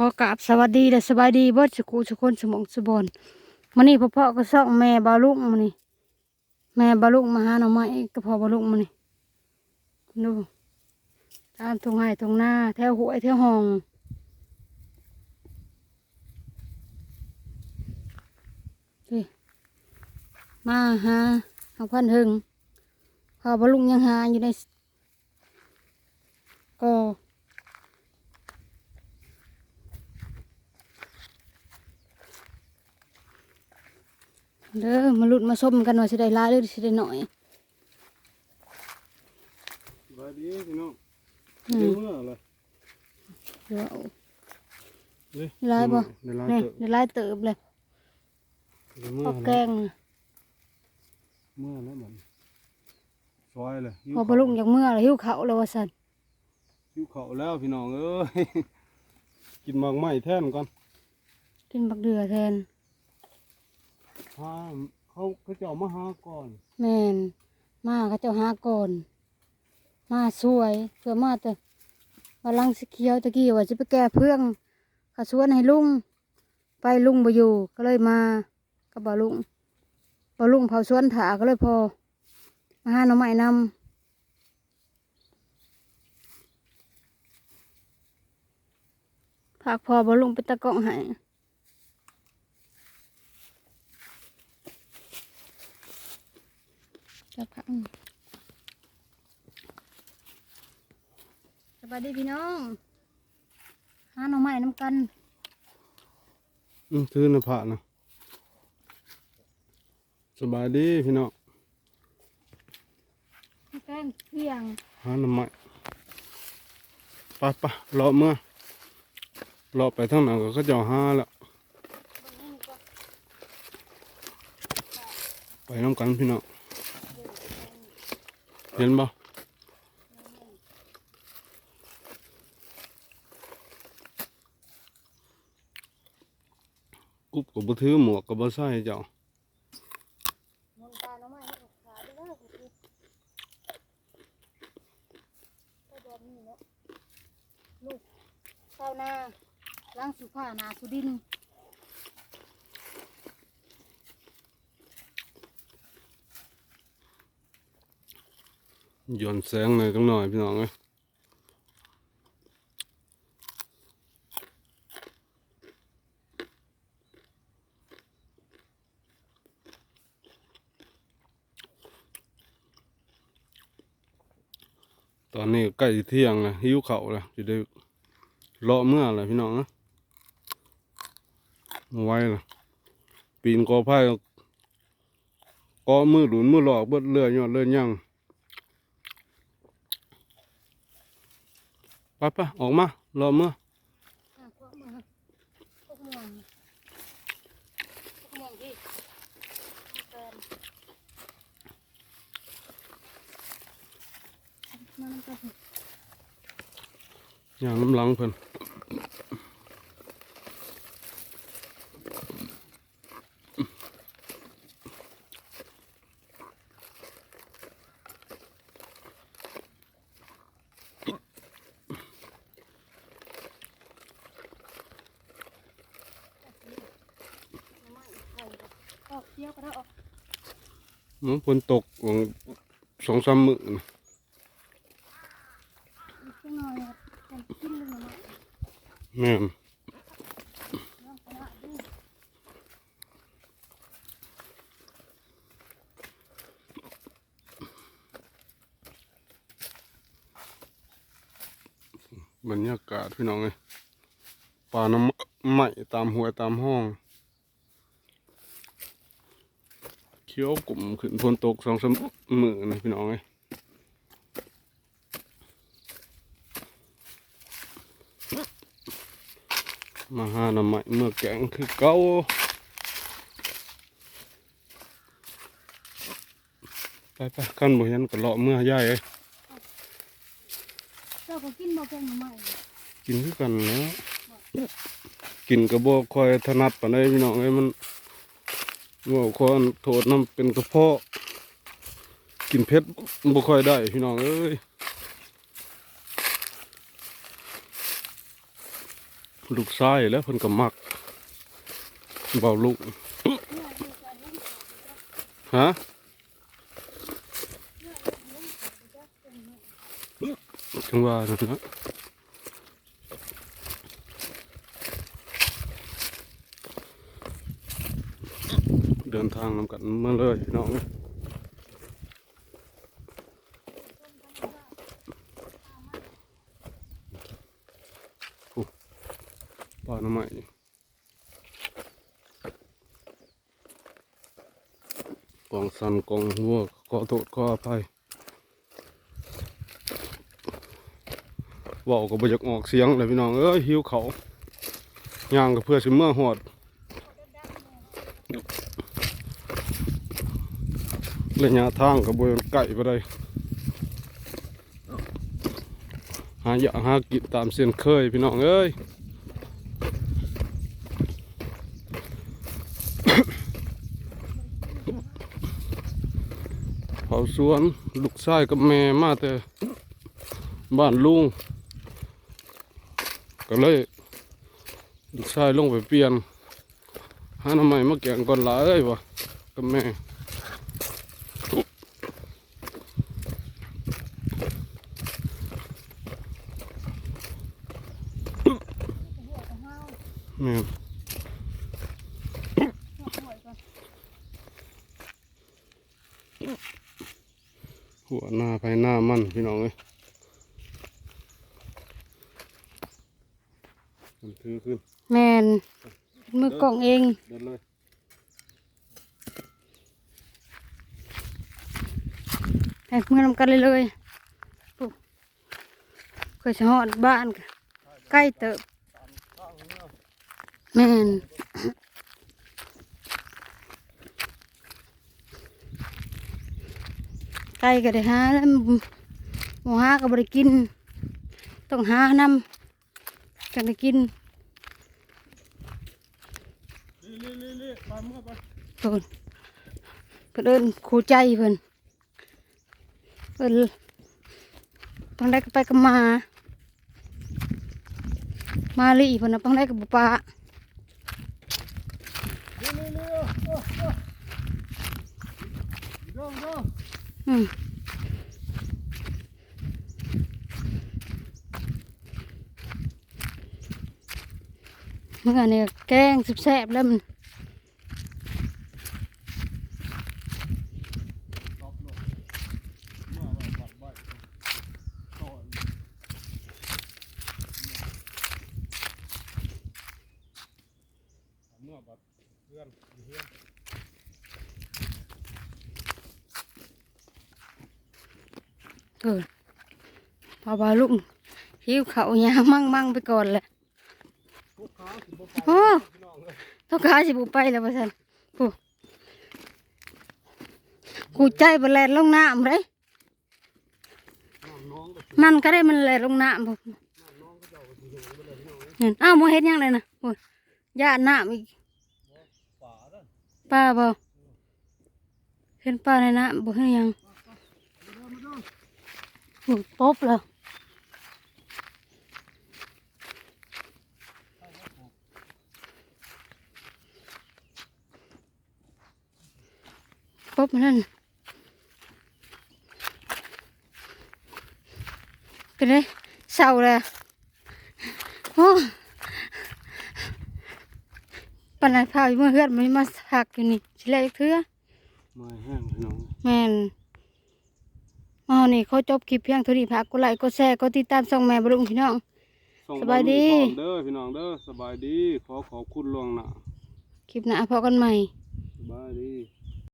ขอกราบสวัสดีและสบายดีเบิดสกูสุคนสมองสุบอนมันนี่พ่อพ่อก็ซ่องแม่บาลุกมันนี่แม่บาลุกมาหาหน่อไม้ก็พอบาลุกมันนี่ดูตามตรงไห้ตรงหน้าแถวหวยแถวห้องมาหาเอาพันหึงพอบาลุกยังหาอยู่ในก็ เด้อมาลุ้นมาส้มกันว่าสิได้หลายหรือสิได้น้อยสบายดีพี่น้องอืมเดี๋ยวเมื่อเลยเดี๋ยวเอาเด้ได้หลายบ่ได้หลายนี่เติบได้หลายเติบเลยเดี๋ยวเมื่อพอแกแล้วงเมื่อแล้วมันซอยเลยหิวพอบรรลุงจากเมื่อแล้วหิวเขาวแล้วว่าสันหิวเขาวแล้วพี่น้องเอ้ยกินหมากไม้แท่นก่อนกินบักเดือแทน หาเขาเขาจะเอามาหาก่อนแม่นมาเขาเจ้าหาก่อนมาสวยเพื่อมาแต่ว่าลังสีเขียวตะกี้ว่าจะไปแก้เพื่องเขาชวนให้ลุง ไปลุงบ่อยู่ก็เลยมากับบาลุงบาลุงเผาสวนถาก็เลยพอมาหาหน่อไม้นำผักพอบาลุงเป็นตะกองให้จะพักส วัสดีพี่น้องหาหน่อไม้น้ำกัน อืมซื้อนะผ่านะสบายดีพี่น้องแกงเที่ยงหาหน้ำไม้ไปไปรอเมื่อรอไปทางไหนก็เขาจะเอาหาแล้วไปน้ำกันพี่น้องเห็นบ่ กุบกับบ่ถือหมวกกับบ่ใส่เจ้ามนตาหน่อไม้ให้ขาดเด้อกูไปแบบนี้เนาะลูกเข้าหน้าล้างสุผ้าหนาสุดินย้อนแสงหน่อยจังหน่อยพี่น้องเอ้ย ตอนนี้ใกล้เที่ยงแล้วหิวข้าแล้วจะได้เลาะเมื่อแล้วพี่น้องนะมาไว้ละปีนกอไผ่กอมือหลุนมือหลอกเบิดเลื่อยยอดเลื่อยย่างไปไปออกมารอเมื่อ อะพวกมือพวกม่วงพวกม่วงที่แฟนมาน้ำกัน อย่างน้ำหลังเพิ่นน้ำไม้ไข่ออกเคี้ยวก็ได้ออกมันฝนตกของสองสามมื้อนะ อีกสักหน่อยครับกันกินเลยหน่อไม้ แม่บรรยากาศพี่น้องเอ้ยป่าน้ำไม้ตามห้วตามห้อง เขียวกลุ่มขึ้นฝนตกสองสามมือนะพี่น้องเอ้ย มาหาหน้ำไม้เมื่อแกงคือเก่าไปไปกันบ่เห็นก็เลาะเมื่อย่ายเอ้ยเจ้าก็กินบ่แกงหน่อไม้กินคือกันแหล้วกินกระบอกคอยถนัดปานใดพี่น้องเอ้ยมันว่าคนโทษน้ำเป็นกระเพาะ กินเผ็ดบ่ค่อยได้พี่น้องเอ้ย ลูกชายแล้วเพิ่นก็มักเบาลูกฮะจังว่านั่นนะเดินทางนำกันมาเลยพี่น้อง ป่าหน้ำไม้ กองสันกองหัวขอโทษขออภัยเว่าก็บ่อยากออกเสียงเลยพี่น้องเอ้ยหิวเขาย่างก็เพื่อสิเมื่อหอดระยะทางก็บ่ไกลไปได้หาอยากหากินตามเส้นเคยพี่น้องเอ้ย เขา สวน ลูกชายกับแม่มาแต่บ้านลุงก็เลยลูกชายลงไปเปลี่ยนหาทำไมมาแกงก่อนหลายเลยวะกับแม่แม่ หัวหน้าไปหน้ามันพี่น้องเอ้ยมันถือขึ้น แมนมือกล่องเอง เดินเลยให้เมื่อนำกันเลยเลยปุ๊บเคยจะหอดบ้านกะใกล้เติบแมนใกล้ก็ได้หาแล้วหมูหาก็บริกิน ต้องหานำกันได้กินเมื่อไปเพิ่นเพิ่นเอินครูใจเพิ่นเพิ่นปังได้ก็ไปกับมา มาลีเพิ่นนะปังได้กับบ่ปะลี่ลี่ลี่เด้อเด้อ อืมเมื่อนี่แกงสุบแซ่บแล้วมัน เมื่อบัดเพื่อนอยู่เพื่อน เออพอบาลุงหิวเขายามั่งมั่งไปก่อนแหละโอ้ท่าขาสิบุไปแล้วพ่อสันกูกูใจบแลนลงน้ำเลยมันก็ได้มันแลนลงน้ำพุ่นน้เจ้าก็สิเห็นไปเลยพี่น้องเลยเห็นอ้าวโมเฮ็ดหยังเลยนะโอ้ยย่าน้ำอีกป้าบ่เห็นป้าในน้ำบ่เห็นยัง โอ้ยตบแล้วตบมันนั่นเป็นไรเศร้าเลยอะโอ้ปัญหาพาอยู่เมื่อเฮือดมันมาหักอยู่นี่สิแลกเถื่อไม้แห้งพี่น้องแม่น อ๋อนี่เขาจบคลิปเพียงเท่านี้พักกดไลค์กดแชร์กดติดตามส่องแม่บรุงพี่น้อง ส่งสบายดีบอลลูนพร้อมเด้อพี่น้องเด้อสบายดี ขอขอบคุณล่วงหน้าคลิปหน้าพอกันใหม่ สบายดี